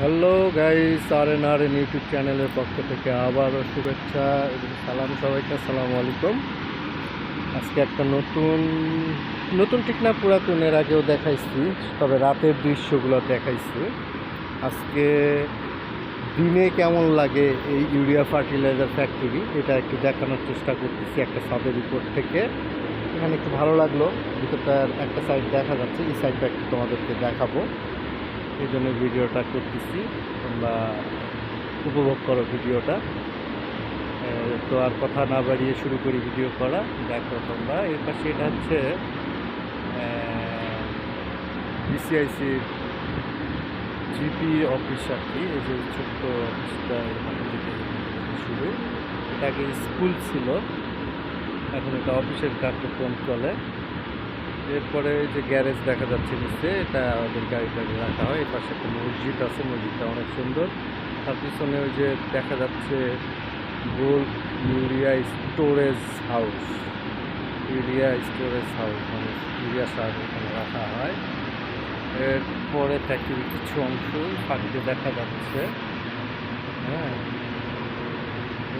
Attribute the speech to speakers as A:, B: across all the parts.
A: Hello guys, আর N R N YouTube চ্যানেলের পক্ষ থেকে আবারও শুভেচ্ছা এবং সালাম সবাইকে, আসসালামু আলাইকুম। আজকে একটা নতুন নতুন ঠিক না পুরাতন এর আগেও দেখাইছি, তবে রাতের দৃশ্যগুলো দেখাইছি। আজকে দিনে কেমন লাগে এই ইউরিয়া ফার্টিলাইজার ফ্যাক্টরি, এটা একটু দেখানোর চেষ্টা করতেছি একটা ছাদের উপর থেকে। এখানে একটু ভালো লাগল, ভিতরটার একটা সাইড দেখা যাচ্ছে, এই সাইডটা একটু তোমাদেরকে দেখাবো। এই জন্য ভিডিওটা করতেছি। তোমরা উপভোগ করো ভিডিওটা। তো আর কথা না বাড়িয়ে শুরু করি ভিডিও করা। দেখো তোমরা, এর পাশে এটা হচ্ছে বিসিআইসির জিপি অফিস আর কি। এই যে ছোট্ট অফিসটা শুরু। এটা আগে স্কুল ছিল। এখন এটা অফিসের কার্যক্রম চলে। এরপরে যে গ্যারেজ দেখা যাচ্ছে নিচে, এটা ওদের গাড়িটা রাখা হয়। এর পাশে একটা মসজিদ আছে, মসজিদটা অনেক সুন্দর। তার পিছনে ওই যে দেখা যাচ্ছে gold urea storage house. Urea storage house মানে ইউরিয়া সার এখানে রাখা হয়। এরপরে ফ্যাক্টরির কিছু অংশ ফাঁকতে দেখা যাচ্ছে। হ্যাঁ।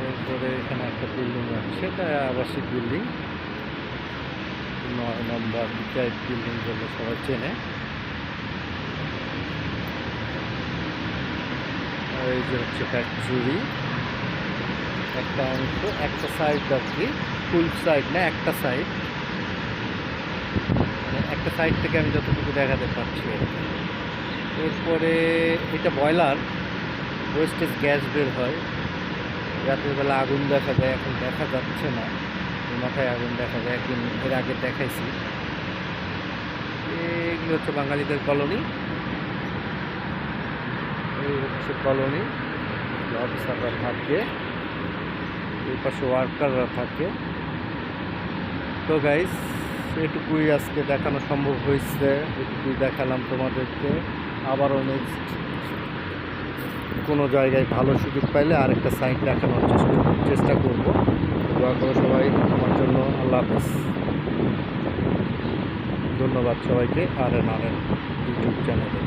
A: এরপরে এখানে একটা বিল্ডিং আছে, এটা আবাসিক বিল্ডিং নয় নম্বর টাইপ বিল্ডিং বলে সবাই চেনে। এই যে হচ্ছে ফ্যাক্টরি একটা অংশ, একটা সাইড আর কি ফুল সাইড না, একটা সাইড মানে একটা সাইড থেকে আমি যতটুকু দেখাতে পারছি। এরপরে এটা বয়লার ওয়েস্টেজ গ্যাস বের হয়। রাতের বেলা আগুন দেখা যায়, এখন দেখা যাচ্ছে না। মাথায় আগুন দেখা যায়, একদিন এর আগে দেখাইছি। এগুলো হচ্ছে বাঙালিদের কলোনি। এই হচ্ছে কলোনি। অফিসাররা থাকে। এই পাশে ওয়ার্কাররা থাকে। তো গাইস এটুকুই আজকে দেখানো সম্ভব হয়েছে। এটুকুই দেখালাম তোমাদেরকে। আবারও নেক্সট কোনো জায়গায় ভালো সুযোগ পাইলে আরেকটা সাইট দেখানোর চেষ্টা চেষ্টা করব। দোয়া করো সবাই আমার জন্য। আল্লাহ হাফেজ। ধন্যবাদ সবাইকে। R N R N YouTube চ্যানেলে